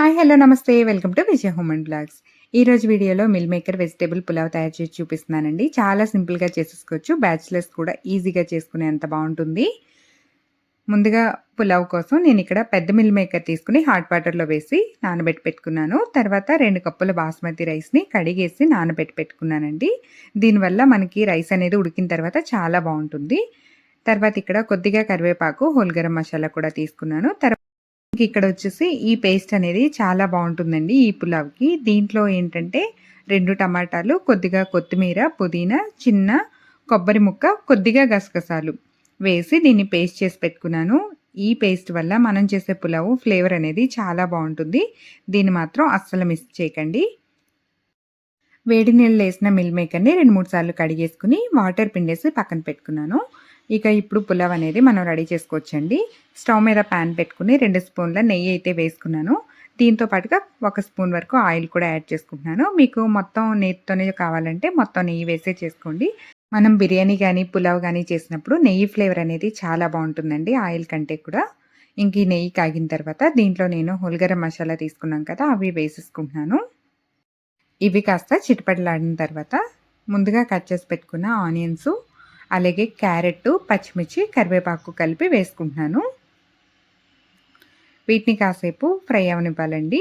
Hi hello namaste. Welcome to Vijaya home and blogs. ఈరోజు వీడియోలో meal maker vegetable pulao తయారు చేసి చూపిస్తున్నానండి. చాలా సింపుల్గా చేసేసుకోవచ్చు. బ్యాచిలర్స్ కూడా ఈజీగా చేసుకునే అంత బాగుంటుంది. ముందుగా పులావ్ కోసం నేను ఇక్కడ పెద్ద మిల్ మేకర్ తీసుకుని హాట్ వాటర్లో వేసి నానబెట్టి పెట్టుకున్నాను. తర్వాత రెండు కప్పుల బాస్మతి రైస్ని కడిగేసి నానబెట్టి పెట్టుకున్నానండి. దీనివల్ల మనకి రైస్ అనేది ఉడికిన తర్వాత చాలా బాగుంటుంది. తర్వాత ఇక్కడ కొద్దిగా కరివేపాకు హోల్గరం మసాలా కూడా తీసుకున్నాను. తర్వాత ఇక్కడ వచ్చేసి ఈ పేస్ట్ అనేది చాలా బాగుంటుందండి ఈ పులావ్కి. దీంట్లో ఏంటంటే రెండు టమాటాలు కొద్దిగా కొత్తిమీర పుదీనా చిన్న కొబ్బరి ముక్క కొద్దిగా గసగసాలు వేసి దీన్ని పేస్ట్ చేసి పెట్టుకున్నాను. ఈ పేస్ట్ వల్ల మనం చేసే పులావు ఫ్లేవర్ అనేది చాలా బాగుంటుంది. దీన్ని మాత్రం అస్సలు మిస్ చేయకండి. వేడి నీళ్ళు వేసిన మిల్ మేకర్ని రెండు మూడు సార్లు కడిగేసుకుని వాటర్ పిండేసి పక్కన పెట్టుకున్నాను. ఇక ఇప్పుడు పులావ్ అనేది మనం రెడీ చేసుకోవచ్చండి. స్టవ్ మీద ప్యాన్ పెట్టుకుని రెండు స్పూన్ల నెయ్యి అయితే వేసుకున్నాను. దీంతో పాటుగా ఒక స్పూన్ వరకు ఆయిల్ కూడా యాడ్ చేసుకుంటున్నాను. మీకు మొత్తం నెయ్యితోనే కావాలంటే మొత్తం నెయ్యి వేసే చేసుకోండి. మనం బిర్యానీ కానీ పులావ్ కానీ చేసినప్పుడు నెయ్యి ఫ్లేవర్ అనేది చాలా బాగుంటుందండి ఆయిల్ కంటే కూడా. ఇంక ఈ నెయ్యి కాగిన తర్వాత దీంట్లో నేను హోల్గరం మసాలా తీసుకున్నాం కదా అవి వేసేసుకుంటున్నాను. ఇవి కాస్త చిటపటలాడిన తర్వాత ముందుగా కట్ చేసి పెట్టుకున్న ఆనియన్స్ అలాగే క్యారెట్ పచ్చిమిర్చి కరివేపాకు కలిపి వేసుకుంటున్నాను. వీటిని కాసేపు ఫ్రై అవనివ్వాలండి.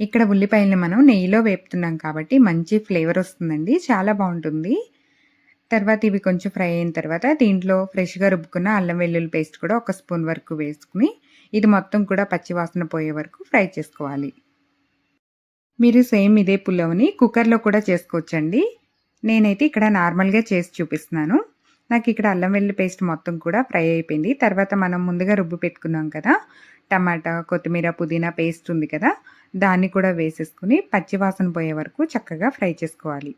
ఇక్కడ ఉల్లిపాయలని మనం నెయ్యిలో వేపుతున్నాం కాబట్టి మంచి ఫ్లేవర్ వస్తుందండి. చాలా బాగుంటుంది. తర్వాత ఇవి కొంచెం ఫ్రై అయిన తర్వాత దీంట్లో ఫ్రెష్గా రుబ్బుకున్న అల్లం వెల్లుల్లి పేస్ట్ కూడా ఒక స్పూన్ వరకు వేసుకుని ఇది మొత్తం కూడా పచ్చివాసన పోయే వరకు ఫ్రై చేసుకోవాలి. మీరు సేమ్ ఇదే పులవని కుక్కర్లో కూడా చేసుకోవచ్చండి. నేనైతే ఇక్కడ నార్మల్గా చేసి చూపిస్తున్నాను. నాకు ఇక్కడ అల్లం వెల్లి పేస్ట్ మొత్తం కూడా ఫ్రై అయిపోయింది. తర్వాత మనం ముందుగా రుబ్బు పెట్టుకున్నాం కదా టమాటా కొత్తిమీర పుదీనా పేస్ట్ ఉంది కదా దాన్ని కూడా వేసేసుకుని పచ్చివాసన పోయే వరకు చక్కగా ఫ్రై చేసుకోవాలి.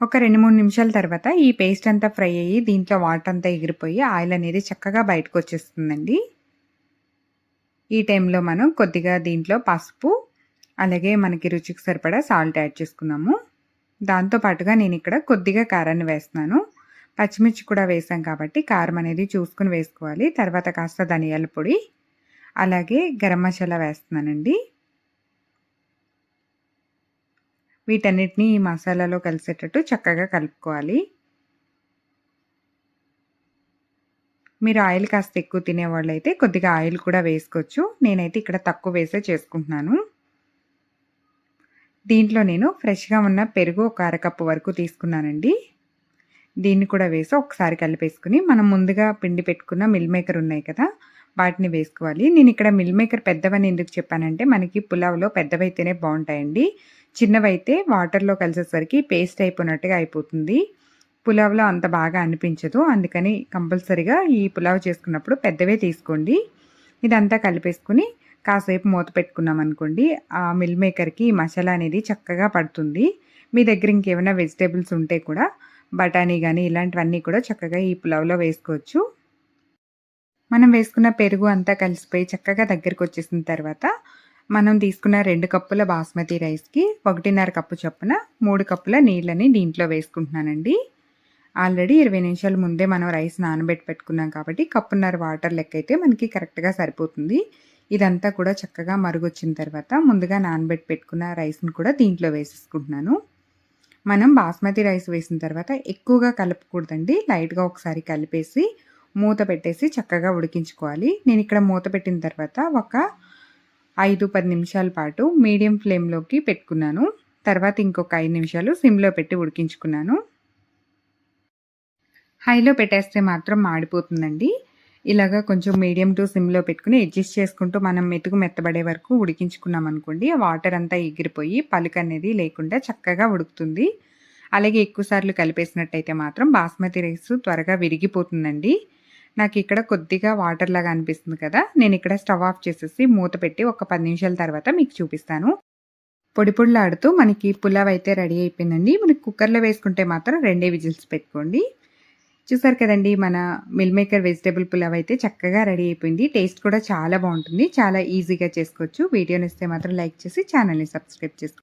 ఒక రెండు మూడు నిమిషాల తర్వాత ఈ పేస్ట్ అంతా ఫ్రై అయ్యి దీంట్లో వాటర్ అంతా ఎగిరిపోయి ఆయిల్ అనేది చక్కగా బయటకు వచ్చేస్తుందండి. ఈ టైంలో మనం కొద్దిగా దీంట్లో పసుపు అలాగే మనకి రుచికి సరిపడా సాల్ట్ యాడ్ చేసుకున్నాము. దాంతో పాటుగా నేను ఇక్కడ కొద్దిగా కారాన్ని వేస్తున్నాను. పచ్చిమిర్చి కూడా వేసాం కాబట్టి కారం అనేది చూసుకుని వేసుకోవాలి. తర్వాత కాస్త ధనియాల పొడి అలాగే గరం మసాలా వేస్తున్నానండి. వీటన్నిటిని ఈ మసాలాలో కలిసేటట్టు చక్కగా కలుపుకోవాలి. మీరు ఆయిల్ కాస్త ఎక్కువ తినేవాళ్ళు అయితే కొద్దిగా ఆయిల్ కూడా వేసుకోవచ్చు. నేనైతే ఇక్కడ తక్కువ వేసే చేసుకుంటున్నాను. దీంట్లో నేను ఫ్రెష్గా ఉన్న పెరుగు ఒక అరకప్పు వరకు తీసుకున్నానండి. దీన్ని కూడా వేసి ఒకసారి కలిపేసుకుని మనం ముందుగా పిండి పెట్టుకున్న మిల్ మేకర్ ఉన్నాయి కదా వాటిని వేసుకోవాలి. నేను ఇక్కడ మిల్ మేకర్ పెద్దవని ఎందుకు చెప్పానంటే మనకి పులావ్లో పెద్దవైతేనే బాగుంటాయండి. చిన్నవైతే వాటర్లో కలిసేసరికి పేస్ట్ అయిపోయినట్టుగా అయిపోతుంది. పులావ్లో అంత బాగా అనిపించదు. అందుకని కంపల్సరిగా ఈ పులావ్ చేసుకున్నప్పుడు పెద్దవే తీసుకోండి. ఇదంతా కలిపేసుకుని కాసేపు మూత పెట్టుకున్నాం అనుకోండి ఆ మిల్ మేకర్కి మసాలా అనేది చక్కగా పడుతుంది. మీ దగ్గర ఇంకేమైనా వెజిటేబుల్స్ ఉంటే కూడా బఠానీ కానీ ఇలాంటివన్నీ కూడా చక్కగా ఈ పులావ్లో వేసుకోవచ్చు. మనం వేసుకున్న పెరుగు అంతా కలిసిపోయి చక్కగా దగ్గరికి వచ్చేసిన తర్వాత మనం తీసుకున్న రెండు కప్పుల బాస్మతి రైస్కి ఒకటిన్నర కప్పు చొప్పున మూడు కప్పుల నీళ్ళని దీంట్లో వేసుకుంటున్నానండి. ఆల్రెడీ ఇరవై నిమిషాల ముందే మనం రైస్ నానబెట్టి పెట్టుకున్నాం కాబట్టి కప్పున్నర వాటర్ లెక్క అయితే మనకి కరెక్ట్గా సరిపోతుంది. ఇదంతా కూడా చక్కగా మరుగొచ్చిన తర్వాత ముందుగా నానబెట్టి పెట్టుకున్న రైస్ని కూడా దీంట్లో వేసేసుకుంటున్నాను. మనం బాస్మతి రైస్ వేసిన తర్వాత ఎక్కువగా కలపకూడదండి. లైట్గా ఒకసారి కలిపేసి మూత పెట్టేసి చక్కగా ఉడికించుకోవాలి. నేను ఇక్కడ మూత పెట్టిన తర్వాత ఒక ఐదు పది నిమిషాల పాటు మీడియం ఫ్లేమ్లోకి పెట్టుకున్నాను. తర్వాత ఇంకొక ఐదు నిమిషాలు సిమ్లో పెట్టి ఉడికించుకున్నాను. హైలో పెట్టేస్తే మాత్రం మాడిపోతుందండి. ఇలాగా కొంచెం మీడియం టు సిమ్లో పెట్టుకుని అడ్జస్ట్ చేసుకుంటూ మనం మెతుకు మెత్తబడే వరకు ఉడికించుకున్నాం అనుకోండి ఆ వాటర్ అంతా ఎగిరిపోయి పలుకు అనేది లేకుండా చక్కగా ఉడుకుతుంది. అలాగే ఎక్కువసార్లు కలిపేసినట్టయితే మాత్రం బాస్మతి రైస్ త్వరగా విరిగిపోతుందండి. నాకు ఇక్కడ కొద్దిగా వాటర్ లాగా అనిపిస్తుంది కదా నేను ఇక్కడ స్టవ్ ఆఫ్ చేసేసి మూత పెట్టి ఒక పది నిమిషాల తర్వాత మీకు చూపిస్తాను. పొడి పొడిలాడుతూ మనకి పులావ్ అయితే రెడీ అయిపోయిందండి. మనకి కుక్కర్లో వేసుకుంటే మాత్రం రెండే విజిల్స్ పెట్టుకోండి. చూసారు కదండి మన మిల్ మేకర్ వెజిటేబుల్ పులావ్ అయితే చక్కగా రెడీ అయిపోయింది. టేస్ట్ కూడా చాలా బాగుంటుంది. చాలా ఈజీగా చేసుకోవచ్చు. వీడియోని ఇస్తే మాత్రం లైక్ చేసి ఛానల్ని సబ్స్క్రైబ్ చేసుకోండి